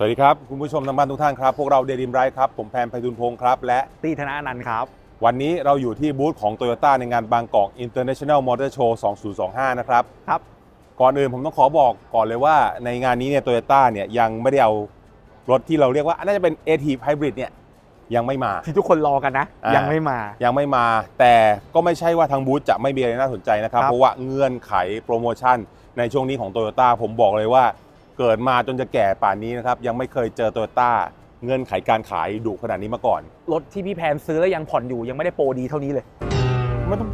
สวัสดีครับ คุณผู้ชมทางบ้านทุกท่านครับ พวกเราเดลิมไรครับ ผมแพนไพฑูรย์พงศ์ครับ และตีธนาอนันต์ครับ วันนี้เราอยู่ที่บูธของ Toyota ในงานบางกอก International Motor Show 2025 นะครับ ครับ ก่อนอื่นผมต้องขอบอกก่อนเลยว่าในงานนี้เนี่ยโตโยต้าเนี่ยยังไม่ได้เอารถที่เราเรียกว่าน่าจะเป็น a t Hybrid เนี่ยยังไม่มา ที่ทุกคนรอกันนะ อ่ายั ยังไม่มา ยังไม่มา แต่ก็ไม่ใช่ว่าทางบูธจะไม่มีอะไรน่าสนใจนะครับ ครับ เพราะว่าเงื่อนไขโปรโมชั่นในช่วงนี้ของ Toyota ผมบอกเลยว่า เกิดมาจนจะแก่ป่านนี้นะครับ ยังไม่เคยเจอ Toyota เงื่อนไขการขายดุขนาดนี้มาก่อน รถที่พี่แพนซื้อแล้วยังผ่อนอยู่ยังไม่ได้โปรดีเท่านี้เลยไม่ต้อง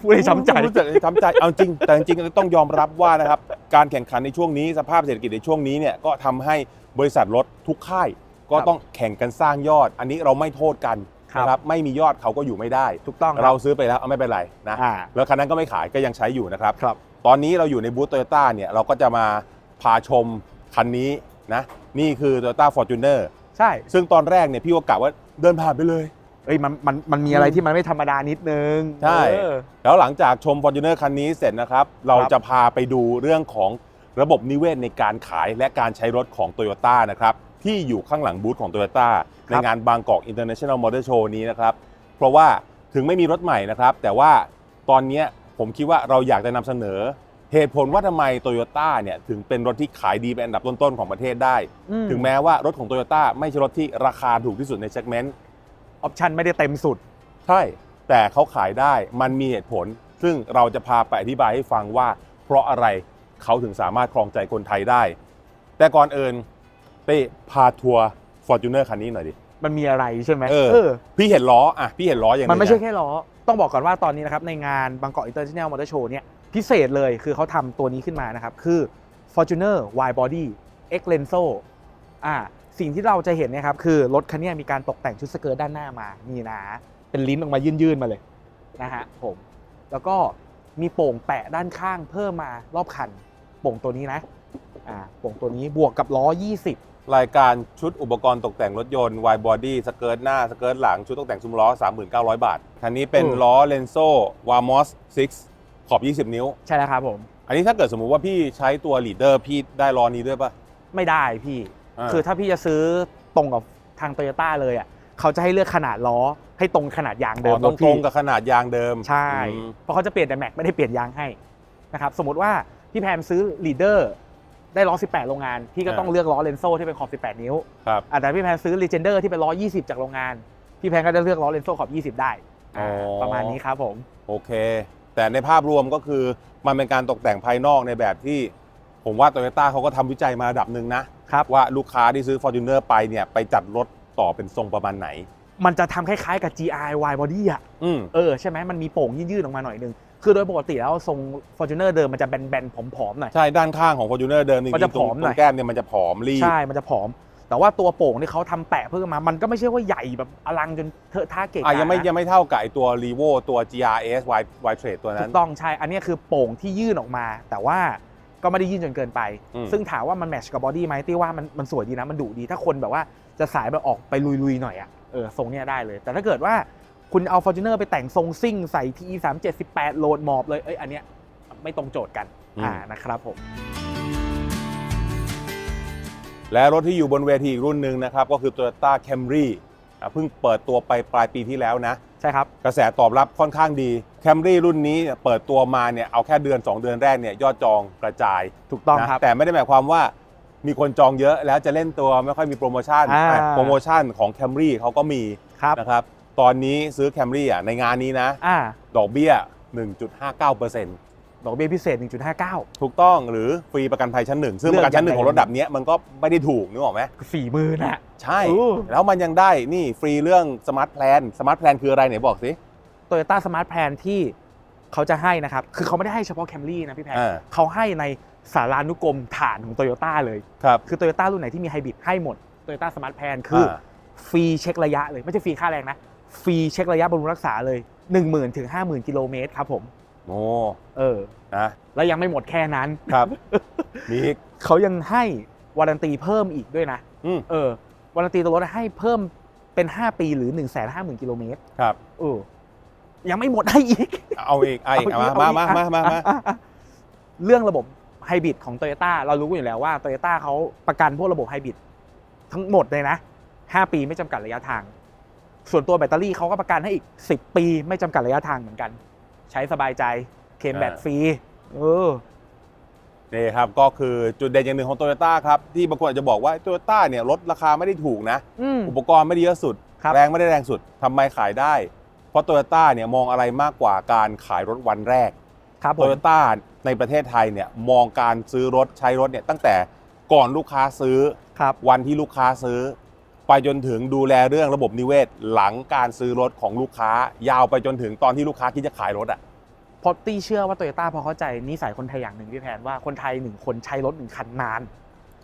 พูดให้ช้ำใจรู้จักช้ำใจเอาจริง แต่จริงๆต้องยอมรับว่านะครับการแข่งขันในช่วงนี้สภาพเศรษฐกิจในช่วงนี้เนี่ยก็ทำให้บริษัทรถทุกค่าย ก็ต้องแข่งกันสร้างยอด อันนี้เราไม่โทษกันครับนะครับไม่มียอดเขาก็อยู่ไม่ได้ถูกต้องคเราบซื้อไปแล้วเอาไม่เป็นไรนะอ่าแล้วคันนั้นก็ไม่ขายก็ยังใช้อยู่นะครับครับ ตอนนี้เราอยู่ในบูธโตโยต้าเนี่ยเราก็จะมา พาชมคันนี้นะ นี่คือ Toyota Fortuner ใช่ ซึ่งตอนแรกเนี่ยพี่ก็กะว่าเดินผ่านไปเลย เอ้ยมันมันมันมีอะไรที่มันไม่ธรรมดานิดนึงใช่ เออ แล้วหลังจากชม Fortuner คันนี้เสร็จนะครับ เราครับจะพาไปดูเรื่องของระบบนิเวศในการขายและการใช้รถของ Toyota นะครับที่อยู่ข้างหลังบูธของ Toyota ในงานบางกอก International Motor Show นี้นะครับเพราะว่าถึงไม่มีรถใหม่นะครับ แต่ว่าตอนเนี้ยผมคิดว่าเราอยากจะนำเสนอ เหตุผลว่าทำไม Toyota เนี่ยถึงเป็นรถที่ขายดีเป็นอันดับต้นๆของประเทศได้ อืม ถึงแม้ว่ารถของ Toyota ไม่ใช่รถที่ราคาถูกที่สุดในเซกเมนต์ออปชันไม่ได้เต็มสุด ใช่ แต่เขาขายได้มันมีเหตุผล ซึ่งเราจะพาไปอธิบายให้ฟังว่า เพราะอะไรเขาถึงสามารถครองใจคนไทยได้ แต่ก่อนอื่นเต้พาทัวร์ Fortuner คันนี้หน่อยดิ มันมีอะไรใช่ไหมเออเออพี่เห็นล้ออะพี่เห็นล้ออย่างมันไม่ใช่ะ แค่ล้อ ต้องบอกก่อนว่าตอนนี้นะครับในงานบางกอกอินเตอร์เนชั่นแนลมอเตอร์โชว์เนี่ย พิเศษเลยคือเขาทำตัวนี้ขึ้นมานะครับ คือ Fortuner Wide Body X Lenso อ่าสิ่งที่เราจะเห็นเนะครับคือรถคันเนี้ยมีการตกแต่งชุดสเกิร์ตด้านหน้ามานี่นะ เป็นลิ้นออกมายื่นๆมาเลยนะฮะผมแล้วก็มีโป่งแปะด้านข้างเพิ่มมารอบคัน โป่งตัวนี้นะอ่าโป่งตัวนี้บวกกับล้อ 20รายการชุดอุปกรณ์ตกแต่งรถยนต์ wide body สเกิร์ตหน้า สเกิร์ตหลัง ชุดตกแต่งซุ้มล้อ 39,000 บาท คันนี้เป็นเออล้อเลนโซวามอส6ข อบ 20 นิ้ว ใช่แล้วครับผม อันนี้ถ้าเกิดสมมุติว่าพี่ใช้ตัวลีดเดอร์พี่ได้ล้อนี้ด้วยป่ะ ไม่ได้พี่อ่าคือถ้าพี่จะซื้อตรงกับทางโตโยต้าเลยอะเขาจะให้เลือกขนาดล้อให้ตรงขนาดยางเดิอ๋มอต้องรถตพี่รงกับขนาดยางเดิมใช่ อืมเพราะเขาจะเปลี่ยนแต่แม็กไม่ได้เปลี่ยนยางให้นะครับสมมติว่าพี่แพนซื้อลีดเดอร์ได้ล้อ 18 โรงงาน พี่ก็ต้องเลือกล้อเลนโซที่เป็นขอบ 18 นิ้วครับอะแต่พี่แพนซื้อลีเจนเดอร์ที่เป็นล้อ 20 จากโรงงาน พี่แพนก็จะเลือกล้อเลนโซขอบ 20 ได้อ่าอ๋อประมาณนี้ครับผม โอเค แต่ในภาพรวมก็คือมันเป็นการตกแต่งภายนอกในแบบที่ ผมว่าโตโยต้าเขาก็ทำวิจัยมาระดับหนึ่งนะครับว่าลูกค้าที่ซื้อ Fortuner ไปเนี่ยไปจัดรถต่อเป็นทรงประมาณไหน มันจะทำคล้ายๆกับ GI Y body อะ อืม เออใช่ไหมมันมีโป่งยื่นๆออกมาหน่อยนึง คือโดยปกติแล้วทรง Fortuner เดิมมันจะแบนๆผอมๆหน่อย ใช่ด้านข้างของ Fortuner เดิมจริมันจะงๆตรงผอมตหน่รอยงแก้มเนี่ยมันจะผอมรีบ ใช่ มันจะผอม แต่ว่าตัวโป่งที่เขาทำแปะเพิ่มมา มันก็ไม่ใช่ว่าใหญ่แบบอลังจนเทอะท่าเกะอะกะยังไม่นะยังไม่เท่ากับไอตัว r e v o ตัว GRS Y Y Trade ตัวถูนั้นกต้องใช่ อันนี้คือโป่งที่ยื่นออกมา แต่ว่าก็ไม่ได้ยื่นจนเกินไปอืมซึ่งถามว่ามันแมทช์กับบอดี้ไหมที่ว่ามันมันสวยดีนะ มันดุดีถ้าคนแบบว่าจะสายแบบออกไปลุยๆหน่อยอะเออทรงเนี้ยได้เลย แต่ถ้าเกิดว่าคุณเอา Fortuner ไปแต่งทรงซิ่งใส่ TE 3 7 8โหลดหมอบเลยเอ้ยอันเนี้ยไม่ตรงโจทย์กันอ่านะครับผม และรถที่อยู่บนเวทีอีกรุ่นหนึ่งนะครับก็คือ Toyota Camry อะเพิ่งเปิดตัวไปปลายปีที่แล้วนะ ใช่ครับ กระแสตอบรับค่อนข้างดี Camry รุ่นนี้เนี่ยเปิดตัวมาเนี่ยเอาแค่เดือน 2 เดือนแรกเนี่ยยอดจองกระจายถูกต้องนะครับ แต่ไม่ได้หมายความว่ามีคนจองเยอะแล้วจะเล่นตัวไม่ค่อยมีโปรโมชั่นอ่าอะโปรโมชั่นของ Camry เขาก็มีครับนะครับตอนนี้ซื้อ Camry อะในงานนี้นะ อ่าดอกเบี้ย 1.59% ดอกเบี้ยพิเศษ 1.59 ถูกต้องหรือฟรีประกันภัยชั้นหนึ่งซึ่งเลืปอกระกันชั้นหนึ่งยังไงของรถดับเนี้ยมันก็ไม่ได้ถูกนึกออกไหมสี่หมื่นอะใช่อู้แล้วมันยังได้นี่ฟรีเรื่องสมาร์ทแพลนสมาร์ทแพลนคืออะไรไหนบอกสิโตโยต้าสมาร์ทแพลนที่เขาจะให้นะครับ คือเขาไม่ได้ให้เฉพาะแคมรี่นะพี่แพนอ่าเขาให้ในสารานุกรมฐานของโตโยต้าเลยครับคือโตโยต้ารุ่นไหนที่มีไฮบริดให้หมดโตโยต้าสมาร์ทแพลนคืออาฟรีเช็คระยะเลยไม่ใช่ฟรีค่าแรงนะฟรีเช็คระยะบำรุงรักษาเลย 1 0,000ถึง50,000กิโลเมตรครับผม โอ้เออ นะแล้วยังไม่หมดแค่นั้น ครับ มีอีก เขายังให้วารันตีเพิ่มอีกด้วยนะ อืม เออ วารันตีตัวรถให้เพิ่มเป็น 5 ปีหรือ 1 5 0 0 0 0กิโลเมตรครับ เออ ยังไม่หมดให้อีก เอาอีกเอาอีกเเอามามามามามาอะอะอะเรื่องระบบไฮบริดของโตโยต้าเรารู้กันอยู่แล้วว่าโตโยต้าเขาประกันพวกระบบไฮบริดทั้งหมดเลยนะ 5 ปีไม่จำกัดระยะทาง ส่วนตัวแบตเตอรี่เขาก็ประกันให้อีก 10 ปีไม่จำกัดระยะทางเหมือนกัน ใช้สบายใจเคลมแบตฟรีเออนี่ครับก็คือจุดเด่นอย่างหนึ่งของโตโยต้าครับ ที่บางคนอาจจะบอกว่าโตโยต้าเนี่ยลดราคาไม่ได้ถูกนะอืมอุปกรณ์ไม่ได้เยอะสุดครับแรงไม่ได้แรงสุดทำไมขายได้ เพราะโตโยต้าเนี่ยมองอะไรมากกว่าการขายรถวันแรกครับผโตมโยต้าในประเทศไทยเนี่ยมองการซื้อรถใช้รถเนี่ยตั้งแต่ก่อนลูกค้าซื้อครับวันที่ลูกค้าซื้อ ไปจนถึงดูแลเรื่องระบบนิเวศ หลังการซื้อรถของลูกค้า ยาวไปจนถึงตอนที่ลูกค้าคิดจะขายรถอะเพราะตี้เชื่อว่าโตโยต้าพอเข้าใจนิสัยคนไทยอย่างหนึ่งพี่แพนว่าคนไทยหนึ่งคนใช้รถหนึ่งคันนาน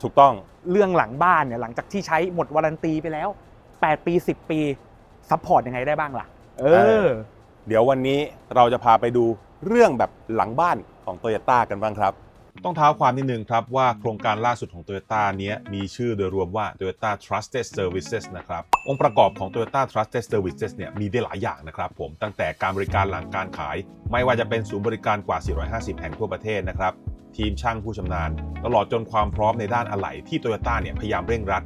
ถูกต้องเรื่องหลังบ้านเนี่ยหลังจากที่ใช้หมดวารันตีไปแล้ว 8 ปี 10 ปีซัพพอร์ตยังไงได้บ้างล่ะ เอเอออเดี๋ยววันนี้เราจะพาไปดูเรื่องแบบหลังบ้านของโตโยต้ากันบ้างครับ ต้องเท้าความนิดนึงครับว่าโครงการล่าสุดของ Toyota เนี้ยมีชื่อโดยรวมว่า Toyota Trusted Services นะครับ องค์ประกอบของ Toyota Trusted Services เนี่ยมีได้หลายอย่างนะครับผมตั้งแต่การบริการหลังการขาย ไม่ว่าจะเป็นศูนย์บริการกว่า 450 แห่งทั่วประเทศนะครับ ทีมช่างผู้ชำนาญ ตลอดจนความพร้อมในด้านอะไหล่ที่ Toyota เนี่ยพยายามเร่งรัด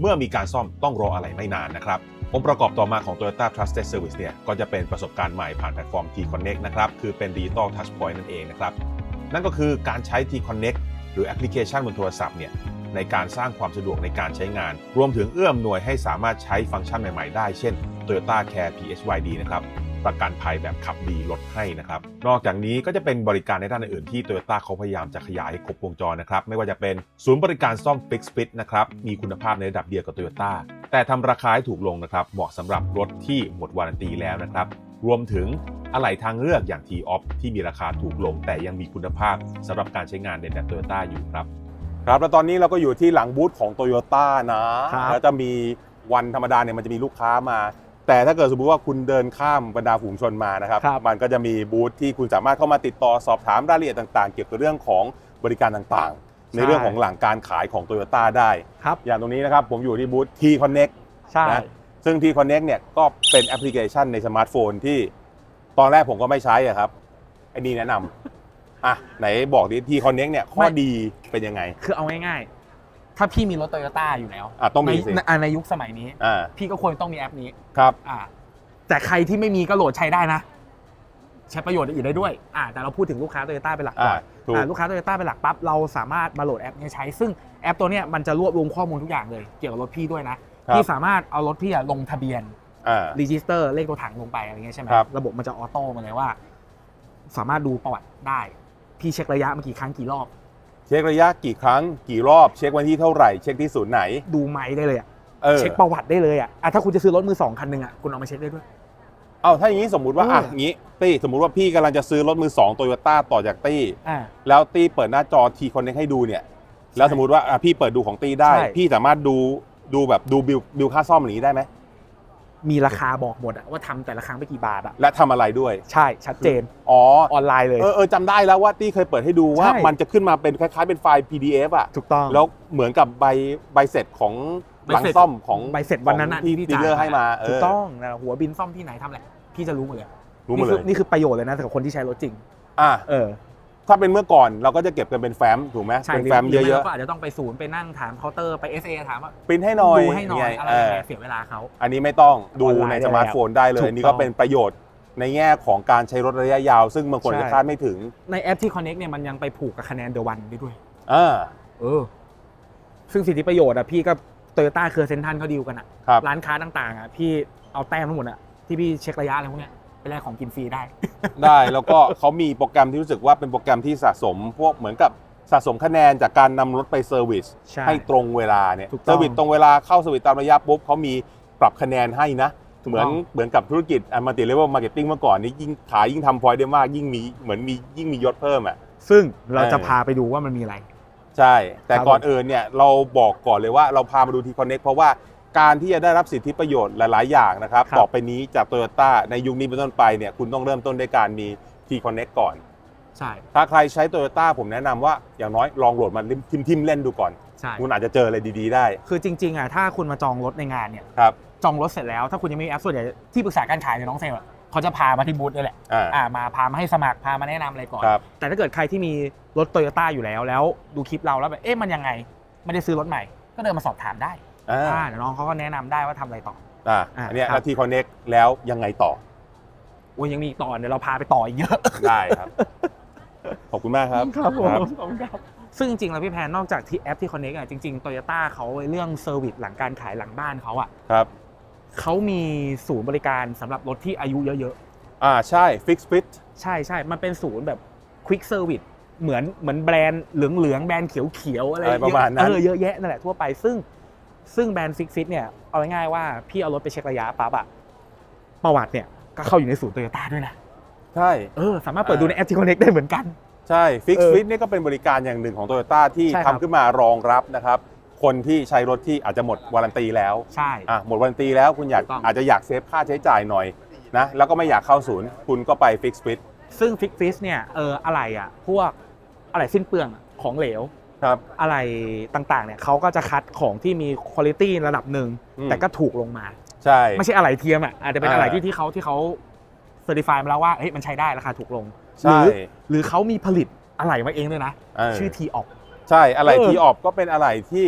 เมื่อมีการซ่อมต้องรออะไรไม่นานนะครับองค์ประกอบต่อมาของ Toyota Trusted Service เนี่ยก็จะเป็นประสบการณ์ใหม่ผ่านแพลตฟอร์ม T-Connect นะครับ คือเป็น Digital Touchpoint นั่นเองนะครับ นั่นก็คือการใช้ T-Connect หรือแอปพลิเคชันบนโทรศัพท์เนี่ยในการสร้างความสะดวกในการใช้งาน รวมถึงเอื้อมหน่วยให้สามารถใช้ฟังก์ชันใหม่ ๆ ได้ เช่น Toyota Care PHYD นะครับประกันภัยแบบขับดีลดให้นะครับ นอกจากนี้ก็จะเป็นบริการในด้านอื่นๆที่ Toyota เขาพยายามจะขยายให้ครบวงจรนะครับ ไม่ว่าจะเป็นศูนย์บริการซ่อม Fix Fit นะครับ มีคุณภาพในระดับเดียวกับ Toyota แต่ทำราคาให้ถูกลงนะครับ เหมาะสำหรับรถที่หมดวารันตีแล้วนะครับ รวมถึงอะไหล่ทางเลือกอย่าง T-Off ที่มีราคาถูกลง แต่ยังมีคุณภาพสำหรับการใช้งานในแบบ Toyota อยู่ครับ ครับ แล้วตอนนี้เราก็อยู่ที่หลังบูธของ Toyota นะ ครับ แล้วจะมีวันธรรมดาเนี่ยมันจะมีลูกค้ามา แต่ถ้าเกิดสมมติว่าคุณเดินข้ามบรรดาฝูงชนมานะครับ ครับ มันก็จะมีบูธที่คุณสามารถเข้ามาติดต่อสอบถามรายละเอียดต่างๆ เกี่ยวกับเรื่องของบริการต่างๆ ในเรื่องของหลังการขายของ Toyota ได้ ครับ อย่างตรงนี้นะครับผมอยู่ที่บูธ T Connect ใช่ นะ ซึ่ง T Connect เนี่ยก็เป็นแอปพลิเคชันในสมาร์ทโฟนที่ตอนแรกผมก็ไม่ใช้อะครับไอ้นี่แนะนำอะไหนบอกดิ T Connect เนี่ยข้อดีเป็นยังไงคือเอาง่ายๆ ถ้าพี่มีรถโตโยต้าอยู่แล้วอะต้องมีสิในในในยุคสมัยนี้ อ่าพี่ก็ควรต้องมีแอปนี้ ครับอ่า แต่ใครที่ไม่มีก็โหลดใช้ได้นะ ใช้ประโยชน์อื่นได้ด้วย อ่า แต่เราพูดถึงลูกค้าโตโยต้าเป็นหลักก่อ่าอนถูกอ่าลูกค้าโตโยต้าเป็นหลักปั๊บเราสามารถมาโหลดแอปนี้ใช้ ซึ่งแอปตัวเนี้ยมันจะรวบรวมข้อมูลทุกอย่างเลย เกี่ยวกับรถพี่ด้วยนะ ครับพี่สามารถเอารถพี่อะลงทะเบียนอ่ารีจิสเตอร์เลขตัวถังลงไปอะไรเงี้ยใช่ไหมครับ ระบบมันจะออโต้มาเลยว่า สามารถดูประวัติได้ พี่เช็คระยะมากี่ครั้งกี่รอบ เช็คระยะกี่ครั้งกี่รอบเช็ควันที่เท่าไหร่เช็คที่ศูนย์ไหน ดูไมล์ได้เลยอะเออเช็คประวัติได้เลยอะอะถ้าคุณจะซื้อรถมือสองคันหนึ่งอะคุณเอามาเช็คได้ด้วยเอาถ้าอย่างนี้สมมุติว่าเอออ่อะอย่างนี้ตี้สมมุติว่าพี่กำลังจะซื้อรถมือ2 Toyota ต่อจากตี้อ่าแล้วตี้เปิดหน้าจอ T Connect ให้ดูเนี่ย แล้วสมมุติว่าอะพี่เปิดดูของตี้ได้ใช่พี่สามารถดู ดูแบบดูบิลบิลค่าซ่อมอย่างนี้ได้ไหมมีราคาบอกหมดอะว่าทำแต่ละครั้งไปกี่บาทอะและทำอะไรด้วย ใช่ชัดเจนอ๋อออนไลน์เลย เออเออจำได้แล้วว่าตี้เคยเปิดให้ดูว่าใช่ มันจะขึ้นมาเป็นคล้ายๆเป็นไฟล์ PDF อะ ถูกต้อง แล้วเหมือนกับใบใบเสร็จของใบหลังเสร็จ ซ่อมของใบเสร็จวันนั้นขอะองที่พี่ดีลเลอร์ให้มาเอถูกอต้องนะหัวบินซ่อมที่ไหนทำอะไรพี่จะรู้หมดเลยรู้หมดนี่เลคือยนี่คือประโยชน์เลยนะสำหรับคนที่ใช้รถจริง อะ เออ ถ้าเป็นเมื่อก่อนเราก็จะเก็บกันเป็นแฟ้มถูกไหมใช่เป็นแฟ้มหรืเยไม่อะก็อาจจะต้องไปศูนย์ไปนั่งถามเคาน์เตอร์ไป SA ถามว่าๆปริ้นให้หน่อยดูให้หน่อยไงอะไรเอยังอไงเสียเวลาเขาอันนี้ไม่ต้องดูออนไลน์ในสมาร์ทโฟนได้เลยถูกอันนี้ก็ต้องเป็นประโยชน์ในแง่ของการใช้รถระยะยาว ซึ่งบางคนใช่จะคาดไม่ถึง ในแอปที่ Connect เนี่ยมันยังไปผูกกับคะแนนเดอะวันได้ด้วยอ่าเออ ซึ่งสิทธิประโยชน์อะพี่ก็โตโยต้าเคอร์เซนทันเขาดีลกันอะครับร้านค้าต่างๆอะพี่เอาแต้มทั้งหมดอะที่พี่เช็คระยะอะไรพวกเนี้ย ไปแลกของกินฟรีได้ ได้แล้วก็เขามีโปรแกรมที่รู้สึกว่าเป็นโปรแกรมที่สะสมพวกเหมือนกับสะสมคะแนนจากการนำรถไปเซอร์วิสใช่ให้ตรงเวลาเนี่ยถูกต้องเซอร์วิสตรงเวลาเข้าเซอร์วิสตามระยะปุ๊บเขามีปรับคะแนนให้นะ ถูกเหมือนต้อง เหมือนกับธุรกิจอันมัลติเลเวลมาร์เก็ตติ้งเมื่อก่อนนี้ยิ่งขายยิ่งทำพอยต์ได้มากยิ่งมีเหมือนมียิ่งมียศเพิ่มอะ ซึ่งเราจะเออพาไปดูว่ามันมีอะไร ใช่ แต่ครับก่อนอื่นเนี่ยเราบอกก่อนเลยว่าเราพามาดูทีคอนเน็กเพราะว่า การที่จะได้รับสิทธิประโยชน์หลาย ๆ อย่างนะครับครับ ต่อไปนี้จากโตโยต้าในยุคนี้เป็นต้นไปเนี่ยคุณต้องเริ่มต้นด้วยการมีทีคอนเน็กก่อน ใช่ถ้าใครใช้โตโยต้าผมแนะนำว่าอย่างน้อยลองโหลดมันทิมทิมๆเล่นดูก่อน ใช่ คุณอาจจะเจออะไรดี ๆ ได้คือจริงๆอะถ้าคุณมาจองรถในงานเนี่ยครับจองรถเสร็จแล้วถ้าคุณยังไม่มีแอปส่วนใหญ่ที่ปรึกษาการขายเนี่ยน้องเซลล์อะเขาจะพามาที่บูธนี่แหละอ่าอ่ามาพามาให้สมัครพามาแนะนำอะไรก่อน ครับ แต่ถ้าเกิดใครที่มีรถโตโยต้าอยู่แล้วแล้วดูคลิปเราแล้วแบบเอ๊ะมันยังไง ไม่ได้ซื้อรถใหม่ ก็เดินมาสอบถามได้ อ่าอ่าเดี๋ยวน้องเขาก็แนะนำได้ว่าทำอะไรต่อ อ่าอ่าอันเนี้ยครับแล้วทีคอนเน็กแล้วยังไงต่อ โอ้ยยังมีอีกต่อเดี๋ยวเราพาไปต่ออีกเยอะ ได้ครับ ขอบคุณมากครับ ครับผมซึ่งจริงๆแล้วพี่แพนนอกจากที่แอปที่ Connect อะจริงๆ Toyota เขาเรื่องเซอร์วิสหลังการขายหลังบ้านเขาอะครับ เขามีศูนย์บริการสำหรับรถที่อายุเยอะอ่าใช่ฟิกฟิตๆ ใช่ใช่มันเป็นศูนย์แบบ Quick Service เหมือนเหมือนแบรนด์เหลืองๆ แบรนด์เขียวๆ อะไรอะไรประมาณนั้น เออเยอะแยะนั่นแหละทั่วไปซึ่ง ซึ่งแบรนด์ฟิกฟิตเนี่ยเอาง่ายๆว่าพี่เอารถไปเช็คระยะปั๊บอะประวัติเนี่ยก็เข้าอยู่ในศูนย์โตโยต้าด้วยนะใช่ เออสามารถเปิดดูในแอปที่ Connect ได้เหมือนกัน ใช่ฟิกเออฟิตนี่ก็เป็นบริการอย่างหนึ่งของโตโยต้าที่ใช่ครับทำขึ้นมารองรับนะครับ คนที่ใช้รถที่อาจจะหมดวารันตีแล้วใช่ อะหมดวารันตีแล้วคุณอยากถูกต้อง อาจจะอยากเซฟค่าใช้จ่ายหน่อยนะแล้วก็ไม่อยากเข้าศูนย์ คุณก็ไปฟิกฟิตซึ่งฟิกฟิสเนี่ยเอออะไรอะพวกอะไรสิ้นเปลืองอะของเหลว ครับ อะไรต่างๆเนี่ยเขาก็จะคัดของที่มีคุณภาพระดับหนึ่งอืม แต่ก็ถูกลงมา ใช่ ไม่ใช่อะไรเทียมอะอาจจะเป็นอ่าอะไรที่ที่เขาที่เขาเซอร์ติฟายมาแล้วว่าเฮ้ยมันใช้ได้ราคาถูกลงหใช่ รือหรือเขามีผลิตอะไรมาเองด้วยนะ เออชื่อทีออก ใช่อะไรเออ ที่ออกก็เป็นอะไรที่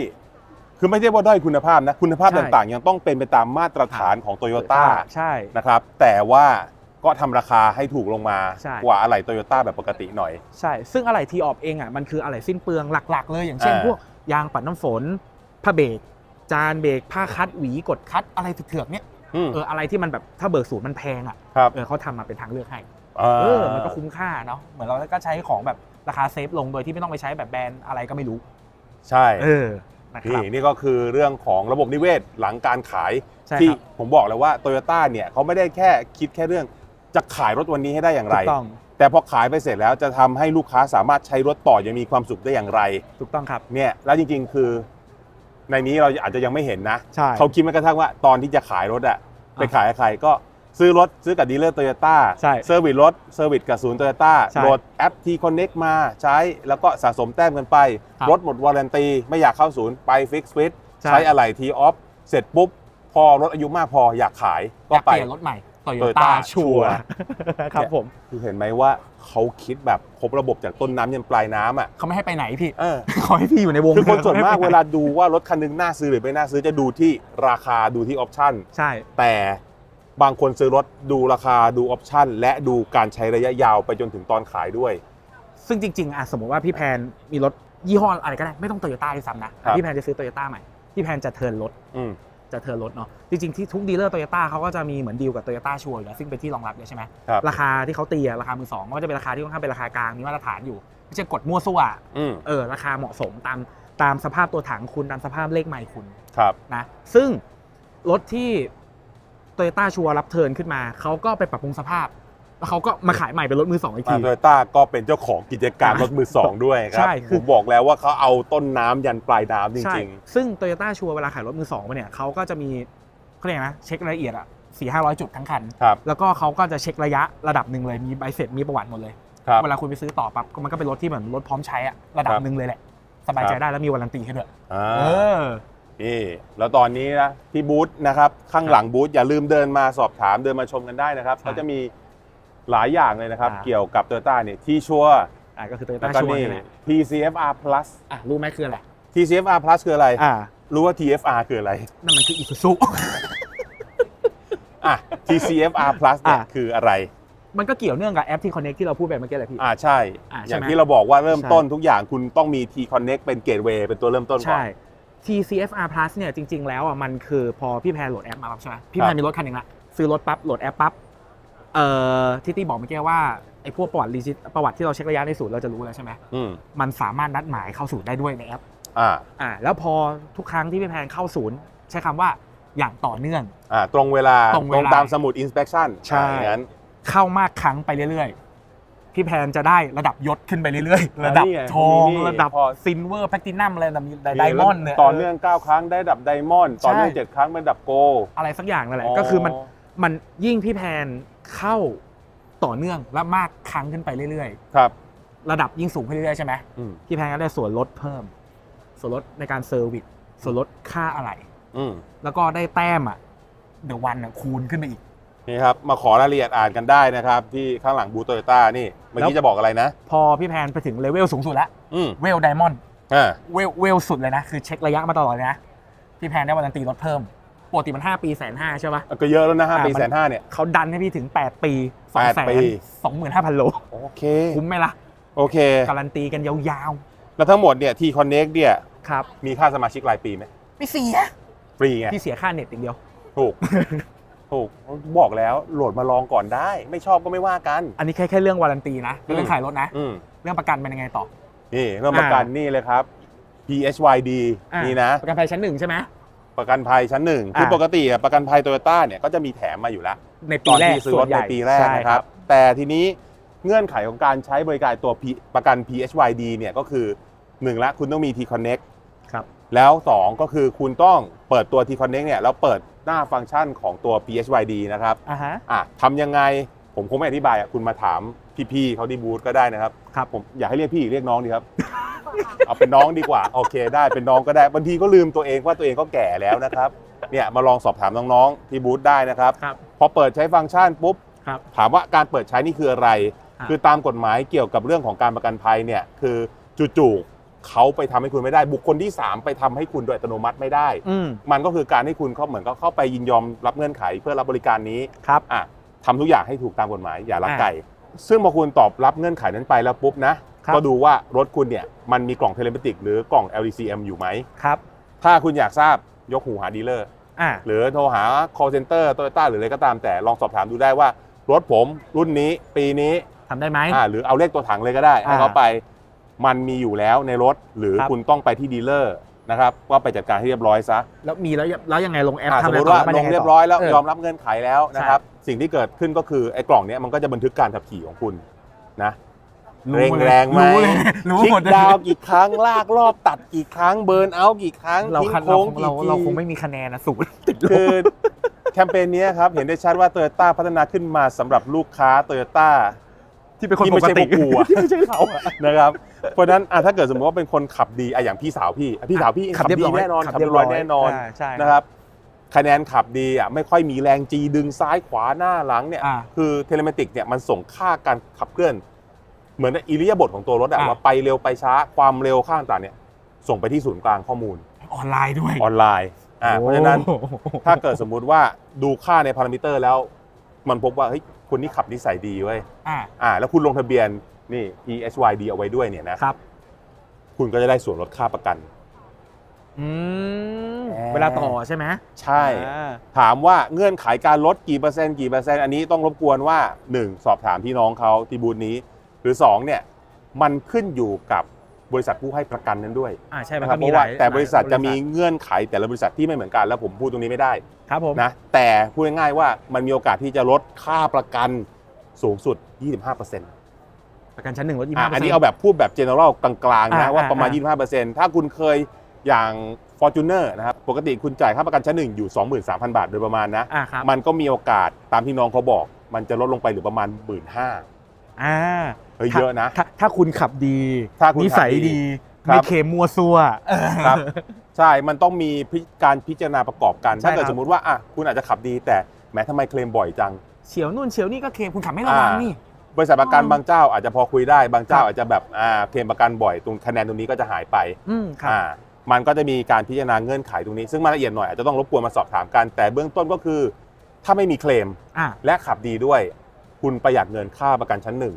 คือไม่ใช่ว่าด้อยคุณภาพนะ คุณภาพใช่ต่างๆ ยังต้องเป็นไปตามมาตรฐานของโตโยต้าใช่ นะครับ แต่ว่า ก็ทำราคาให้ถูกลงมาใช่ กว่าอะไหล่โตโยต้าแบบปกติหน่อย ใช่ ซึ่งอะไรทีออกเองอะมันคืออะไรสิ้นเปลืองหลักๆ เลยอย่างเช่นอ่า พวกยางปัดน้ำฝนผ้าเบรกจานเบรกผ้าคัดหวีกดคัดอะไรเถือกๆเนี่ยอืมเอออะไรที่มันแบบถ้าเบิกศูนย์มันแพงอะครับเออเขาทำมาเป็นทางเลือกให้าเออมันก็คุ้มค่าเนาะเหมือนเราก็ใช้ของแบบราคาเซฟลงโดยที่ไม่ต้องไปใช้แบบแบรนด์อะไรก็ไม่รู้ใช่เออนะครับนี่นี่ก็คือเรื่องของระบบนิเวศหลังการขาย ใช่ที่ครับผมบอกแล้วว่าโตโยต้าเนี่ยเขาไม่ได้แค่คิดแค่เรื่อง จะขายรถวันนี้ให้ได้อย่างไร ถูกต้อง แต่พอขายไปเสร็จแล้วจะทำให้ลูกค้าสามารถใช้รถต่ออยังมีความสุขได้อย่างไร ถูกต้องครับ เนี่ยแล้วจริงๆ คือ ในนี้เราอาจจะยังไม่เห็นนะ ใช่ เขาคิดแม้กระทั่งว่าตอนที่จะขายรถอะไปขายให้ใครก็ซื้อรถซื้อกับดีลเลอร์โตโยต้าใช่เซอร์วิสรถเซอร์วิสกับศูนย์โตโยต้าใช่โหลดแอป T Connect มาใช้แล้วก็สะสมแต้มกันไป ครับรถหมดวารันตี ไม่อยากเข้าศูนย์ไปฟิกซ์ฟิตใช่ ใช้อะไหล่ทีออฟเสร็จปุ๊บ พอรถอายุมากพออยากขายอก็ยากไป เปลี่ยนรถใหม่ โตโย Toyota ต้าชัว Sure ครับผม คือเห็นไหมว่าเขาคิดแบบครบระบบจากต้นน้ำยันปลายน้ำอะเขาไม่ให้ไปไหนพี่ เออเขาให้พี่อยู่ในวงคือคนส่วนมากขให้เวไปไหลาดูว่ารถคันหนึงน่าซื้อหรือไม่น่าซื้อจะดูที่ราคาดูที่ออปชั่นใช่ แต่บางคนซื้อรถดูราคาดูออปชั่นและดูการใช้ระยะยาวไปจนถึงตอนขายด้วย ซึ่งจริงๆอะสมมติว่าพี่แพนมีรถยี่ห้ออะไรก็ได้ ไม่ต้องโตโยต้าด้วยซ้ำนะ ครับ พี่แพนจะซื้อโตโยต้าใหม่ พี่แพนจะเทิร์นรถ อืม จะเทิร์นรถเนาะจริงๆที่ทุกดีลเลอร์โตโยต้าเขาก็จะมีเหมือนดีลกับโตโยต้าชัวร์อยู่แล้วซึ่งเป็นที่รองรับเลยใช่ไหมครับ ราคาที่เขาตีอะราคามือสองก็จะเป็นราคาที่ค่อนข้างเป็นราคากลางมีมาตรฐานอยู่ไม่ใช่กดมั่วซั่วอะอืมเออราคาเหมาะสมตามตามสภาพตัวถังคุณตามสภาพเลขใหม่คุณ ครับ นะซึ่งรถที่โตโยต้าชัวร์รับเทิร์นขึ้นมา เขาก็ไปปรับปรุงสภาพ แล้วเขาก็มาขายใหม่เป็นรถมือสองอีกมาทีโตโยต้าก็เป็นเจ้าของกิจการอะรถมือสองด้วยครัใช่บคืผอมบอกแล้วว่าเขาเอาต้นน้ำยันปลายน้ำจใช่ริงซึ่งโตโยต้าชัวร์เวลาขายรถมือสองมาเนี่ยเขาก็จะมีเขาเรียกนะเช็ครายละเอียดอะสี่ห้าร้อยจุดทั้งคันๆครับแล้วก็เขาก็จะเช็คระยะระดับหนึ่งเลยมีใบเสร็จมีประวัติหมดเลยครับเวลาคุณไปซื้อต่อปั๊บมันก็เป็นรถที่เหมือนรถพร้อมใช้อะระดับครับหนึ่งเลยแหละสบายใจครับได้แล้วมีวารันตีให้ด้วยอ่าเออนี่แล้วตอนนี้นะที่บูธนะครับข้างหลังบูธอย่าลืมเดินมาสอบถามเดินมาชมกันได้นะครับใช่เขาจะมี หลายอย่างเลยนะครับ อ่า เกี่ยวกับโตโยต้าเนี่ยที่ชัวร์อะก็คือโตโยแล้วต้าก็ชัวร์นี่ นี่แหละ TCFR Plus อะรู้ไหมคืออะไร TCFR Plus คืออะไร อ่ารู้ว่า TFR คืออะไร นั่นมันคืออีซูซุ อะ TCFR Plus เนี่ยอะ คืออะไร มันก็เกี่ยวเนื่องกับแอปที่ Connect ที่เราพูดไปเมื่อกี้แหละพี่ อ่าใช่ อะใช่อย่างไหมที่เราบอกว่าเริ่มใช่ต้นทุกอย่างคุณต้องมี T Connect เป็นเกตเวย์เป็นตัวเริ่มต้นก่อนใช่ TCFR Plus เนี่ยจริง ๆ แล้วอะมันคือพอพี่แพนโหลดแอปมาปั๊บใช่ไหมพี่แพครันบมีรถคันหนึ่งละซื้อรถปั๊บโหลดแอปปั๊บ เอ่อที่ตี้บอกเมื่อกี้ว่าไอ้พวกประวัติรีจิตประวัติที่เราเช็คระยะในศูนย์เราจะรู้แล้วใช่ไหมอืมมันสามารถนัดหมายเข้าศูนย์ได้ด้วยในแอปอ่าอ่าแล้วพอทุกครั้งที่พี่แพนเข้าศูนย์ใช้คำว่าอย่างต่อเนื่อง อ่าตรงเวลาตรงเวลาตามสมุด inspection ใช่อ่าอย่างนั้นเข้ามากครั้งไปเรื่อยๆ พี่แพนจะได้ระดับยศขึ้นไปเรื่อยๆ ระดับนี่ไงทองนี่ระดับพอซิลเวอร์แพลตินัมอะไรแบบนี้ไดมอนด์เนี่ย ต่อเนื่อง9ครั้งได้ดับไดมอนด์ต่อเนื่องใช่7ครั้งเป็นดับโกอะไรสักอย่างนั่นแหละก็คือมัน มันยิ่งพี่แพน เข้าต่อเนื่องและมากครั้งขึ้นไปเรื่อยครับ ๆ ระดับยิ่งสูงขึ้นเรื่อยๆใช่ไหมอืมพี่แพนก็ได้ส่วนลดเพิ่ม ส่วนลดในการเซอร์วิสส่วนลดค่าอะไหล่อืมแล้วก็ได้แต้มอะเดี๋ยววันอะคูณขึ้นไปอีก นี่ครับ มาขอรายละเอียดอ่านกันได้นะครับ ที่ข้างหลังบูโตโยต้านี่ เมื่อกี้แล้ว จะบอกอะไรนะ พอพี่แพนไปถึงเลเวลสูงสุดแล้วอืมเวลไดมอนด์อ่าเวลเวลสุดเลยนะ คือเช็คระยะมาตลอดเลยนะ พี่พี่แพนได้วารันตีรถเพิ่ม ปกติมัน 5 ปีแสนห้าใช่ปะ ก็เยอะแล้วนะห้าอะปีมันแสนห้าเนี่ย เขาดันให้พี่ถึง 8 ปี2 แปดแสนปีสองหมื่นห้าพันโล โอเค คุ้มไหมล่ะ โอเค การันตีกันยาวแล้วทั้งหมดเนี่ยทีคอนเน็กเนี่ย ๆ ครับ มีค่าสมาชิกรายปีไหมไม่เสีย ฟรีไง พี่เสียค่าเน็ตอย่างเดียว ถูก ถูก บอกแล้วโหลดมาลองก่อนได้ ไม่ชอบก็ไม่ว่ากัน อันนี้แค่แค่เรื่องวารันตีนะอืมเรื่องขายรถนะ อืมเรื่องประกันเป็นยังไงต่อ นี่เริ่มประกันนี่เลยครับ PHYD อะนี่นะ ประกันภัยชั้นหนึ่งใช่ไหม ประกันภัยชั้นหนึ่งคืออะปกติอะประกันภัยโตโยต้าเนี่ยก็จะมีแถมมาอยู่แล้วในตปีอนแรกที่ซื้อส่รวถนใหในญ่ปีแรกใช่นะครับ แต่ทีนี้เงื่อนไขของการใช้บริการตัว P- ประกัน PHYD เนี่ยก็คือ 1 ละคุณต้องมี T Connect ครับแล้ว 2 ก็คือคุณต้องเปิดตัว T Connect เนี่ยแล้วเปิดหน้าฟังก์ชันของตัว PHYD นะครับอ่าฮะอะทำยังไงผมคงไม่อธิบายอะคุณมาถาม พี่ๆเขาที่บูธก็ได้นะครับครับผมอยากให้เรียกพี่เรียกน้องดีครับ เอาเป็นน้องดีกว่าโอเค ได้เป็นน้องก็ได้บางทีก็ลืมตัวเองว่าตัวเองก็แก่แล้วนะครับเนี่ยมาลองสอบถามน้องๆที่บูธได้นะครับ ครับพอเปิดใช้ฟังก์ชันปุ๊บ ครับ ถามว่าการเปิดใช้นี่คืออะไรอะคือตามกฎหมายเกี่ยวกับเรื่องของการประกันภัยเนี่ยคือจู่ๆเขาไปทำให้คุณไม่ได้ บุคคลที่ 3 ไปทำให้คุณโดยอัตโนมัติไม่ได้ อืมมันก็คือการให้คุณเขาเหมือนก็เข้าไปยินยอมรับเงื่อนไขเพื่อรับบริการนี้ครับ อะทำทุกอย่างให้ถูกตามกฎหมายอย่าลักอะไก่ ซึ่งพอคุณตอบรับเงื่อนไขนั้นไปแล้วปุ๊บนะ ครับ ก็ดูว่ารถคุณเนี่ยมันมีกล่องเทเลเมติกหรือกล่อง LDCM อยู่ไหม ครับถ้าคุณอยากทราบยกหูหาดีลเลอร์ อ่าหรือโทรหา call center Toyota หรืออะไรก็ตามแต่ลองสอบถามดูได้ว่า รถผมรุ่นนี้ปีนี้ทำได้ไหม อ่าหรือเอาเลขตัวถังเลยก็ได้ให้อ่าเขาไป มันมีอยู่แล้วในรถหรือครับ คุณต้องไปที่ดีลเลอร์ นะครับว่าไปจัดการให้เรียบร้อยซะแล้วมีแล้วแล้วยังไงลงแอปอ่าทำสมอะไรมติต่อว่าแวมันลยังไงเรียต่บร้อยแล้วเยอมรับเงื่อนไขแล้วนะครับ สิ่งที่เกิดขึ้นก็คือไอ้กล่องเนี้ยมันก็จะบันทึกการขับขี่ของคุณนะรู้เร่งเลยแรงไหมรู้เลยรู้คลิหมกดเลยดาวน์กี่ครั้งลากรอบตัดกี่ครั้งเบิร์นเอาท์กี่ครั้งเราทิ้งคันโค้งเรากี่เราที เราคงไม่มีคะแนนนะศูนย์ติดลบคือแคมเปญนี้ครับ เห็นได้ชัดว่าโตโยต้าพัฒนาขึ้นมาสำหรับลูกค้าโตโยต้า ที่เป็นคนที่ปไม่กใช่ติพวกกูอะ ที่ไม่ใช่เขาอะ นะครับ เพราะฉะนั้นอะถ้าเกิดสมมติว่าเป็นคนขับดีอะอย่างพี่สาวพี่อะพี่สาวพี่ขับดีแน่นอนขับเรียบร้อยแน่นอนาใช่นะครับคะแนนขับดีอะไม่ค่อยมีแรงจีดึงซ้ายขวาหน้าหลังเนี่ย อ่า คือเทเลเมติกเนี่ยมันส่งค่าการขับเคลื่อน เหมือนอิริยาบถของตัวรถอะอ่าว่าไปเร็วไปช้าความเร็วข้างต่างเนี่ย ส่งไปที่ศูนย์กลางข้อมูลออนไลน์ด้วยออนไลน์อ่าเพราะฉะนั้น โอ้โห ถ้าเกิดสมมุติว่าดูค่าในพารามิเตอร์แล้ว มันพบว่าเฮ้ย คนนี้ขับนิสัยดีเว้ยอ่าอ่า แล้วคุณลงทะเบียนนี่ EHYD เอาไว้ด้วยเนี่ยนะครับ คุณก็จะได้ส่วนลดค่าประกัน อืมแหมเวลาต่อใช่ไหมใช่ อ่าถามว่าเงื่อนไขการลดกี่เปอร์เซ็นต์กี่เปอร์เซ็นต์อันนี้ต้องรบกวนว่า 1 สอบถามพี่น้องเขาที่บูธนี้ หรือ 2 เนี่ย มันขึ้นอยู่กับ บริษัทผู้ให้ประกันนั้นด้วยอ่าใช่มันนะครัก็บเพมีราะว่าหลายแต่บริษัทหลายจะมีเงื่อนไขแต่ละบริษัทที่ไม่เหมือนกันแล้วผมพูดตรงนี้ไม่ได้ครับผมนะแต่พูดง่ายๆว่ามันมีโอกาสที่จะลดค่าประกันสูงสุด 25%ประกันชั้นหนึ่งลดยี่อะห้า อันนี้เอาแบบพูดแบบ general กลางๆนะอ่าว่าประมาณ อ่า 25%ถ้าคุณเคยอย่าง Fortuner นะครับปกติคุณจ่ายค่าประกันชั้นหนึ่งอยู่ 23,000 บาทโดยประมาณนะ อ่าครับมันก็มีโอกาสตามที่น้องเขาบอก มันจะลดลงไปเหรือประมาณ 1 5ื่นห้าอ่า เฮ้ยถ้าเยอะนะ ถ้าถ้าคุณขับดีถ้าคุณนิสัยขับดีดีครับ ไม่เคมมัวซัว ครับ ใช่มันต้องมีพิการพิจารณาประกอบกัน ใช่ถ้าเกิดครับ สมมุติว่าอะคุณอาจจะขับดีแต่แหม้ทำไมเคลมบ่อยจัง เฉียวนู่นเฉียวนี่ก็เคมคุณขับไม่ระวังอ่านี่นี่ บริษัทประกันอ๋อ บางเจ้าอาจจะพอคุยได้บางเจ้าครับอาจจะแบบอ่าเคลมประกันบ่อยตรงคะแนนตรงนี้ก็จะหายไปอืมครับ อ่ามันก็จะมีการพิจารณาเงื่อนไขตรงนี้ ซึ่งมาละเอียดหน่อยอาจจะต้องรบกวนมาสอบถามกัน แต่เบื้องต้นก็คือ ถ้าไม่มีเคลมอ่าและขับดีด้วย คุณประหยัดเงินค่าประกันชั้นหนึ่ง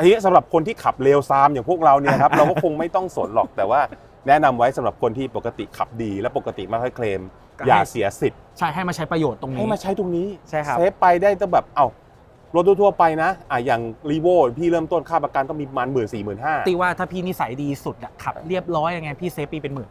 อันนี้สำหรับคนที่ขับเร็วซามอย่างพวกเราเนี่ยครับเราก็คงไม่ต้องสนหรอกแต่ว่าแนะนำไว้สำหรับคนที่ปกติขับดีและปกติไม่ค่อยเคลม ก็อย่าให้เสียสิทธิ์ใช่ให้มาใช้ประโยชน์ตรงนี้ ให้มาใช้ตรงนี้ใช่ครับ เซฟไปได้ตั้งแบบเอ้ารถทั่วๆไปนะอะอย่างรีโวพี่เริ่มต้นค่าประกันก็มีประมาณหมื่นสี่หมื่นห้าตีว่าถ้าพี่นิสัยดีสุดอะขับเรียบร้อยยังไงพี่เซฟปีเป็นหมื่น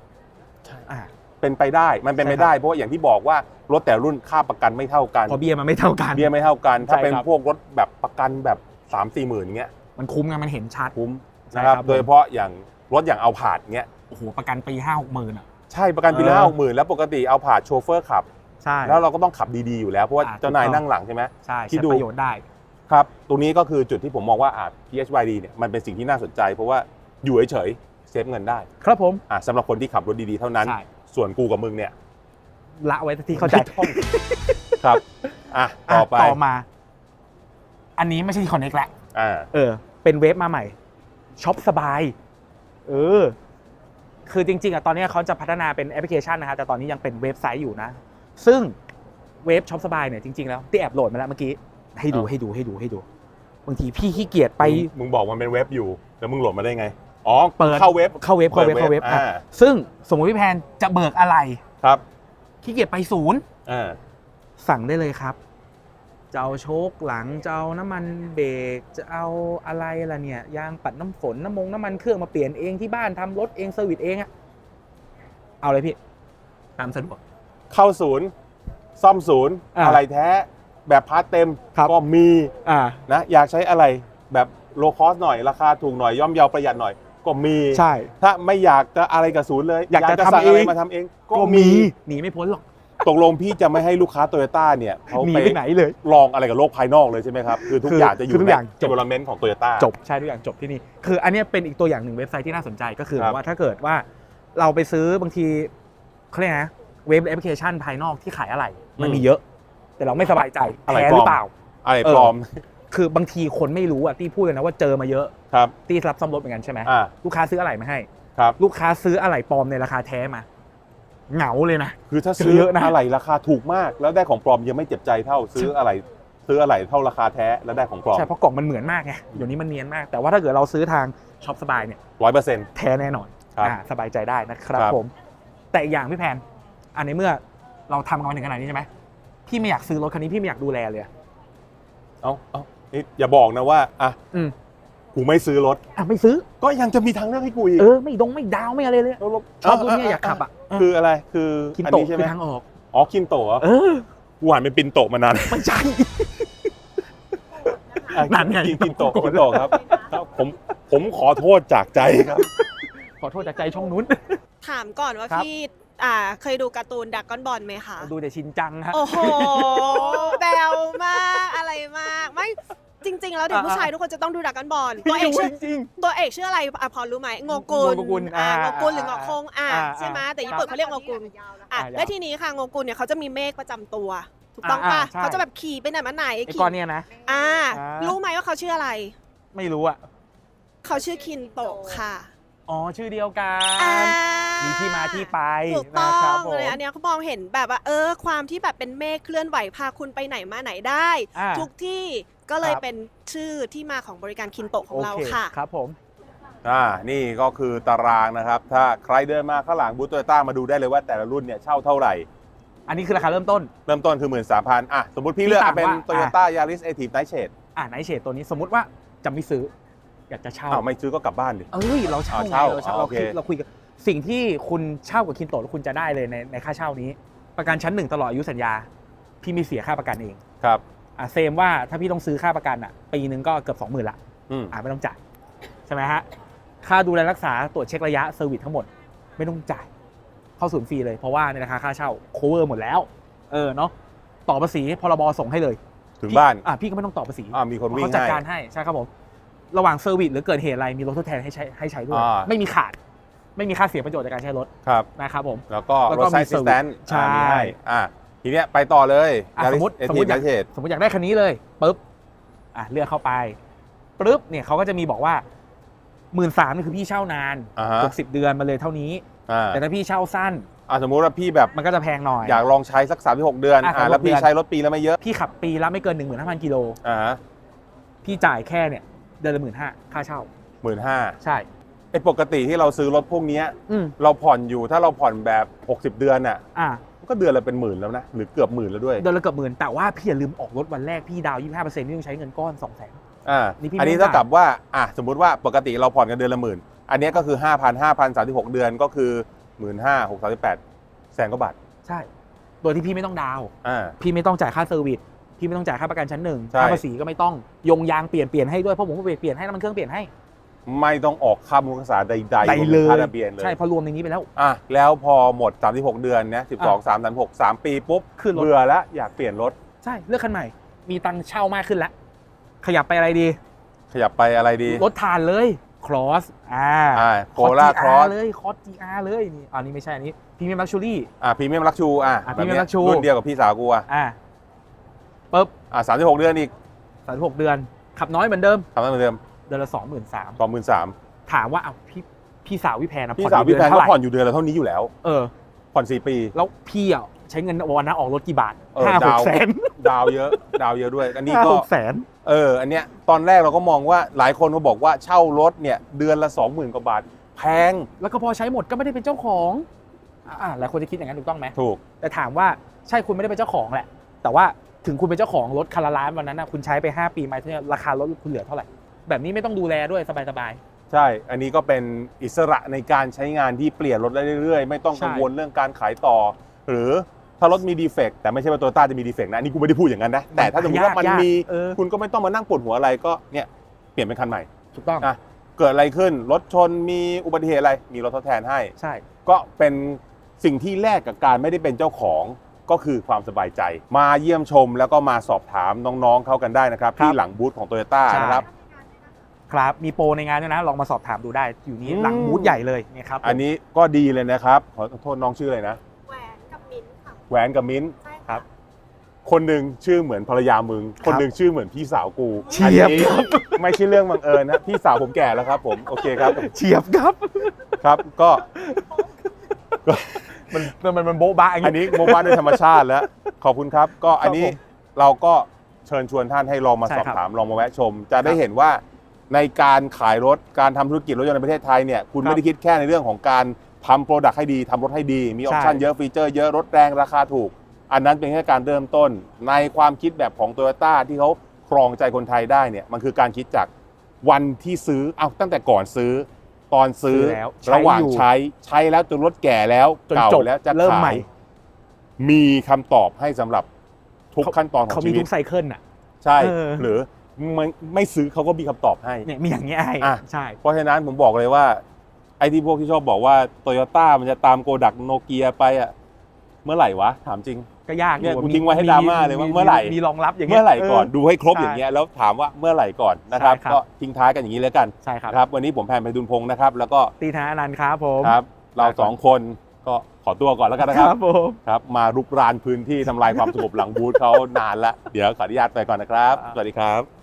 ใช่อ่า เป็นไปได้มันเป็นใช่ไปครับได้ เพราะว่าอย่างที่บอกว่ารถแต่รุ่นค่าประกันไม่เท่ากัน เพอเบียร์มันไม่เท่ากัน เบี้ยไม่เท่ากัน ถ้าใช่เป็นครับ พวกรถแบบประกันแบบ3ามสี่หมื่นเงี้ย มันคุ้มไงมันเห็นชัด คุ้มใช่นะครับครับโดยเฉพาะอย่างรถอย่างเอาผาดเงี้ยโอ้โหประกันปีห้าหกหมื่นอะใช่ประกันปีละเออ ห้าหมื่นแล้วปกติเอาผาดโชเฟอร์ขับ ใช่ แล้วเราก็ต้องขับดีๆอยู่แล้วเพราะว่าอ่าเจ้านายถูกต้อง นั่งหลังใช่ไหม ใช่ที่ใช้ดู ประโยชน์ได้ ครับ ตรงนี้ก็คือจุดที่ผมมองว่าอ่า PHYD เนี่ยมันเป็นสิ่งที่น่าสนใจ เพราะว่าอยู่เฉยๆเซฟเงินได้ครับผมอ่าสำหรับคนที่ขับรถดีๆเท่านั้น ใช่ ส่วนกูกับมึงเนี่ยละไว้ที่เข้าใจไม่ต้องครับอะต่อไปต่อมา อันนี้ไม่ใช่ที่คอนเน็กละ อ่า เออ เป็นเว็บมาใหม่ช็อปสบาย เออ คือจริง ๆอะตอนนี้เขาจะพัฒนาเป็นแอปพลิเคชันนะครับแต่ตอนนี้ยังเป็นเว็บไซต์อยู่นะ ซึ่งเว็บช็อปสบายเนี่ยจริง ๆ แล้วที่แอบโหลดมาแล้วเมื่อกี้ให้ดูอ่าให้ดูให้ดูให้ดูบางทีพี่ขี้เกียจไปมึงมึงบอกมันเป็นเว็บอยู่ แล้วมึงโหลดมาได้ไงอ๋อเปิดเข้าเว็บเข้าเว็บเข้าเว็บเปิดเว็บเข้าเว็บอะอ่าซึ่งสมมติพี่แพนจะเบิกอะไรครับขี้เกียจไปศูนย์อ่าสั่งได้เลยครับ จะเอาโชคหลังจะเอาน้ำมันเบรกจะเอาอะไรล่ะเนี่ยยางปัดน้ำฝนน้ำมงน้ำมันเครื่องมาเปลี่ยนเองที่บ้านทำรถเองเซอร์วิสเองอะเอาเลยพี่ ตามสะดวก เข้าศูนย์ ซ่อมศูนย์ อ่าอะไรแท้แบบพาร์ทเต็มครับ ก็มีอ่า นะอยากใช้อะไรแบบโลคอสหน่อยราคาถูกหน่อยย่อมเยาประหยัดหน่อย ก็มี ใช่ ถ้าไม่อยากจะอะไรกับศูนย์เลยอยากจะสั่งทำเองอะไรมาทำเองก็ก็มีมี หนีไม่พ้นหรอก ตกลงพี่จะไม่ให้ลูกค้าโตโยต้าเนี่ยเขาหนีไปไปไหนเลย ลองอะไรกับโลกภายนอกเลยใช่ไหมครับ คือทุกคืออย่างจะอคือยู่ทุกในอย่างจบ development ของโตโยต้า จบใช่ทุกอย่างจบที่นี่ คืออันเนี้ยเป็นอีกตัวอย่างหนึ่งเว็บไซต์ที่น่าสนใจก็คือครับ ว่าถ้าเกิดว่าเราไปซื้อบางทีเขาเรียกนะเว็บแอปพลิเคชันภายนอกที่ขายอะไรมันมีเยอะ แต่เราไม่สบายใจอะไรแท้ปลหอรืมอเปล่า อะไรเออปลอมคือบางทีคนไม่รู้อะที่พูดเลยนะว่าเจอมาเยอะครับ ที่รับซ่อมรถเหมือนกันใช่ไหมอ่าลูกค้าซื้ออะไรมาให้ ครับ ลูกค้าซื้ออะไรปลอมในราคาแท้มา เหงาเลยนะ คือถ้าซื้อเยอะนะ อะไรราคาถูกมาก แล้วได้ของปลอมยังไม่เจ็บใจเท่าซื้ออะไรซื้ออะไรเท่าราคาแท้แล้วได้ของปลอมใช่เพราะกล่องมันเหมือนมากไงเดี๋ยวนี้มันเนียนมาก แต่ว่าถ้าเกิดเราซื้อทางช็อปสบายเนี่ยร้อยเปอร์เซ็นต์แท้แน่นอนครับอ่าสบายใจได้นะครับครับผม แต่อีกอย่างพี่แพนอันในเมื่อเราทำกันมาถึงขนาดนี้ใช่ไหมพี่ไม่อยากซื้อรถคันนี้พี่ไม่อยากดูแลเลยอะเอาเอานี่อย่าบอกนะว่าอะอืม กูไม่ซื้อรถ อะไม่ซื้อ ก็ยังจะมีทางเลือกให้กูอีกเออไม่ดงไม่ดาวไม่อะไรเลยแล้วรถชอบรถเนี่ยอยากขับอะคืออะไรคือคินอันโตะนี้ใช่ไหคืมอทางออก อ๋อคินโตะเหรอเออกูหันเป็นปินโตะมานานไม่ใช่ อะนั่นไงกินกินโตะกินโตะครับครับ ผมผมขอโทษจากใจครับ ขอโทษจากใจช่องนู้น ถามก่อนว่าครับ พี่อ่าเคยดูการ์ตูนดักกอนบอลไหมคะ ดูแต่ชินจังฮะ โอ้โห แบวมากอะไรมาก ไม่ จริง ๆ แล้วเด็กอ่าผู้ชายทุกคนจะต้องดูดักกอนบอลตัวเอกดูชื่อจริง ตัวเอกชื่ออะไรอะพอรู้ไหมโงกุลโงกุลอ่าอ่าโงกุลหรือโงคงอ่าอ่าใช่ไหมแต่ครับญี่ปุ่นเขาเรียกโงกุลอะอ่าและทีนี้ค่ะโงกุลเนี่ยเขาจะมีเมฆประจำตัว ถูกต้องอ่าปะอ่าใช่ เขาจะแบบขี่ไปไหนมาไหนไอ้ขี่ก้อนเนี่ยนะ อ่า อ่ารู้ รู้ไหมว่าเขาชื่ออะไร ไม่รู้อะ เขาชื่อคินโตะค่ะอ๋อชื่อเดียวกัอ่านมีที่มาที่ไปถูกต้นะอครับงผมเลยอันเนี้ยเขามองเห็นแบบว่าเออความที่แบบเป็นเมฆเคลื่อนไหวพาคุณไปไหนมาไหนได้ อ่า ทุกที่ ก็เลยครับ เป็นชื่อที่มาของบริการคินโตะของโอเราเคค่ะ ครับผม อ่า นี่ก็คือตารางนะครับ ถ้าใครเดินมาข้างหลังบูธโตโยต้ามาดูได้เลยว่าแต่ละรุ่นเนี่ยเช่าเท่าไหร่ อันนี้คือราคาเริ่มต้น เริ่มต้นคือ 1 3 0 0 0อะ สมมติพี่เลือกพี่เอาเป็นถามว่า Toyota Yaris Active Night Shade อ่าไนท์เชดตัวนี้สมมุติว่าจะไม่ซื้อ อยากจะเช่าอ้าวไม่ซื้อก็กลับบ้านดิ เอ้ยเราเช่าอ๋อไงเช่าเราเช่าอ๋อเราโอเคคุยเราคุยกันสิ่งที่คุณเช่ากับคินโตะแล้วคุณจะได้เลยในในค่าเช่านี้ ประกันชั้นหนึ่งตลอดอายุสัญญา พี่มีเสียค่าประกันเอง ครับ อะเซมว่าถ้าพี่ต้องซื้อค่าประกันอะปีหนึ่งก็เกือบสองหมื่นละอืมอะไม่ต้องจ่ายใช่ไหมฮะค่าดูแลรักษาตรวจเช็คระยะเซอร์วิสทั้งหมด ไม่ต้องจ่าย เข้าศูนย์ฟรีเลยเพราะว่าในราคาค่าเช่า cover หมดแล้ว เออเนาะต่อภาษีพรบส่งให้เลยถึงบ้านพี่อะพี่ก็ไม่ต้องต่อภาษีอ่ามีคนวิ่งเขาจัดให้การให้ใช่ครับผมระหว่างเซอร์วิสหรือเกิดเหตุอะไรมีรถทดแทนให้ใช้ให้ใช้ด้วยอ่าไม่มีขาด ไม่มีค่าเสียประโยชน์จากการใช้รถครับนะครับผมแล้วก็แล้วรก็ถไซมีส์ Assistant ใช่อ่ามีให้อะ ทีเนี้ยไปต่อเลยอะ Yaris สมมุติสมมุติ Active Night Shade สมมติอยากได้คันนี้เลยปุ๊บอะเลือกเข้าไปปุ๊บเนี่ยเขาก็จะมีบอกว่าหมื่นสามนี่คือพี่เช่านานอ่าฮะหกสิบเดือนมาเลยเท่านี้ อ่าแต่ถ้าพี่เช่าสั้นอะสมมุติว่าพี่แบบมันก็จะแพงหน่อย อยากลองใช้สัก36เดือนอะอ่า36แล้วพี่เดือน ใช้รถปีแล้วไม่เยอะพี่ขับปีละไม่เกินหนึ่งหมื่นห้าพันกิโลอ่าพี่จ่ายแค่เนี่ยเดือนละหมื่นห้าค่าเช่า หมื่นห้าใช่ ไอ้ปกติที่เราซื้อรถพวกเนี้ย อืมเราผ่อนอยู่ถ้าเราผ่อนแบบ 60 เดือนน่ะอะ ก็เดือนละเป็นหมื่นแล้วนะหรือเกือบหมื่นแล้วด้วยเดือนละเกือบหมื่นแต่ว่าพี่อย่าลืมออกรถวันแรกพี่ดาวยี่ห้าเปอร์เซ็นต์นี่ต้องใช้เงินก้อนสองแสนอ่านี่พี่อันนี้ไม่เท่าจ่ายกับว่าอะสมมุติว่าปกติเราผ่อนกันเดือนละหมื่นอันเนี้ยก็คือ5 0 0 0 5 0 0 36เดือนก็คือ1 5 0 0 6 3 8แสนกว่าบาทใช่โดยที่พี่ไม่ต้องดาวน์อ่าพี่ไม่ต้องจ่ายค่าเซอร์วิสพี่ไม่ต้องจ่ายค่าประกันชั้นหนึ่งใช่ค่าภาษีก็ไม่ต้องยงยางเปลี่ยนเปลี่ยนให้ด้วยเพราะผมก็เปลี่ยนให้น้ำมันเครื่องเปลี่ยนให้ ไม่ต้องออกค่ามูลค่าใดๆใดรวมเลถึงยค่าทะเบียนเลยใช่เพอรวมในนี้ไปแล้ว อะแล้วพอหมด 36 เดือนเนี่ย12 3 3 6 3 ปีปุ๊บขึ้นรถ เบื่อแล้วอยากเปลี่ยนรถ ใช่เลือกคันใหม่ มีตังค์เช่ามากขึ้นแล้ว ขยับไปอะไรดี ขยับไปอะไรดีรถทานเลยครอสอ่าอ่าโคล่าครอสเลยคอส GR เลยนี่อันนี้ไม่ใช่อันนี้พรีเมียมลักชูรี่ อ่าพรีเมียมลักชูอะอะแบบเนี้ Premium ย Luxury รุ่นเดียวกับพี่สาวกูอะอ่าปุ๊บอะ36 เดือนอีกสามหกเดือน ขับน้อยเหมือนเดิมทำได้เหมือนเดิม เดือนละสองหมื่นสามสองหมื่นสามถามว่าเอาพี่พี่สาวพี่แพรนะพี่ผ่อนสาวเดืพี่อนแพนเท่าก็ไหร่ผ่อนอยู่เดือนละเท่านี้อยู่แล้ว เออ ผ่อนสี่ปี แล้วพี่อะใช้เงินวันนั้นออกรถกี่บาทเออห้าหดากวแสนดาวเยอะ ดาวเยอะด้วย อันนี้ห้าก็หกแสนเออ อันเนี้ยตอนแรกเราก็มองว่าหลายคนก็บอกว่าเช่ารถเนี่ยเดือนละ20,000กว่าบาท แพง แล้วก็พอใช้หมดก็ไม่ได้เป็นเจ้าของอ่าหลายคนจะคิดอย่างนั้นถูกต้องไหมถูก แต่ถามว่าใช่คุณไม่ได้เป็นเจ้าของแหละ แต่ว่าถึงคุณเป็นเจ้าของรถคันละล้านวันนั้นนะคุณใช้ไป 5 ปีไหมเนี่ยราคารถคุณเหลือเท่าไหร่ แบบนี้ไม่ต้องดูแลด้วยสบายใช่ อันนี้ก็เป็นอิสระในการใช้งานที่เปลี่ยนรถได้เรื่อยๆ ไม่ต้องใช่กังวลเรื่องการขายต่อ หรือถ้ารถมีดีเฟกต์แต่ไม่ใช่ว่าโตโยต้าจะมีดีเฟกต์นะอันนี่กูไม่ได้พูดอย่างนั้นนะ แต่ถ้าสมมติว่ามันยากมีเออคุณก็ไม่ต้องมานั่งปวดหัวอะไรก็เนี่ยเปลี่ยนเป็นคันใหม่ ถูกต้อง อะ เกิดอะไรขึ้น รถชนมีอุบัติเหตุอะไร มีรถทดแทนให้ ใช่ ก็เป็นสิ่งที่แลกกับการไม่ได้เป็นเจ้าของก็คือความสบายใจ มาเยี่ยมชมแล้วก็มาสอบถามน้องๆเขากันได้นะครับ ที่หลังบูธของโตโยต้าใช่ นะครับ ครับมีโปรในงานด้วยนะลองมาสอบถามดูได้ อยู่นี้อืมหลังบูธใหญ่เลยเนี่ยครับอันนี้ก็ดีเลยนะครับ ขอโทษน้องชื่ออะไรนะ แหวนกับมิ้นท์ค่ะแหวนกับมิ้นท์ใช่ครับคนหนึ่งชื่อเหมือนภรรยามึง คนหนึ่งชื่อเหมือนพี่สาวกูเฉียบ อันนี้ไม่ใช่เรื่องบังเอิญนะพี่สาวผมแก่แล้วครับผมโอเคครับเฉียบครับ ครับก็ มันมันมันโบ๊ะบะอย่างอันนี้ นี้โมบ้านด้วยธรรมชาติแล้ว ขอบคุณครับ ก็อันนี้ครับผมเราก็เชิญชวนท่านให้ลองมาใช่สอบครับถามลองมาแวะชม จะได้ครับ เห็นว่า ในการขายรถการทำธุรกิจรถยนต์ในประเทศไทยเนี่ยคุณครับไม่ได้คิดแค่ในเรื่องของการทำโปรดักต์ให้ดีทำรถให้ดี มีออปชั่นใช่ เยอะฟีเจอร์เยอะรถแรงราคาถูก อันนั้นเป็นแค่การเริ่มต้น ในความคิดแบบของโตโยต้าที่เขาครองใจคนไทยได้เนี่ยมันคือการคิดจากวันที่ซื้อเอาตั้งแต่ก่อนซื้อ ตอนซื้อซื้อแล้วใช้ระหว่างอยู่ ใช้ใช้แล้วจนรถแก่แล้วจนเก่าจบแล้วจะเริ่มขาใหม่ยมีคำตอบให้สำหรับทุกขั้นตอนของเขาชีมีวิทุต กไซเคิลน่ะ ใช่ เออหรือ ไม่ไม่ซื้อเขาก็มีคำตอบให้ เนี่ยมีอย่างเงี้ยให้อะ ใช่ เพราะฉะนั้นผมบอกเลยว่าไอ้ที่พวกที่ชอบบอกว่าโตโยต้ามันจะตามโกดักโนเกียไปอะเมื่อไหร่วะ ถามจริง ก็ยากเนี่ยอยู่กูทิ้งไว้ให้ดราม่าเลยว่าเมื่อไหร่ มีรองรับอย่างเงี้เมื่ยอไหร่ก่อนเดูให้ครบใช่อย่างเงี้ยแล้วถามว่าเมื่อไหร่ก่อนนะครับ ใช่ครับ ก็ทิ้งท้ายกันอย่างนี้แล้วกันใช่ครับ นะครับ วันนี้ผมแพนไปดุลพงศ์นะครับ แล้วก็ตีธนาอนันต์ครับผมครับ เราสองคนก็ขอตัวก่อนแล้วกันนะครับครับผมครับมารุกรานพื้นที่ทำลายความสงบหลังบูธเขานานละเดี๋ยวขออนุญาตไปก่อนนะครับครับสวัสดีครับ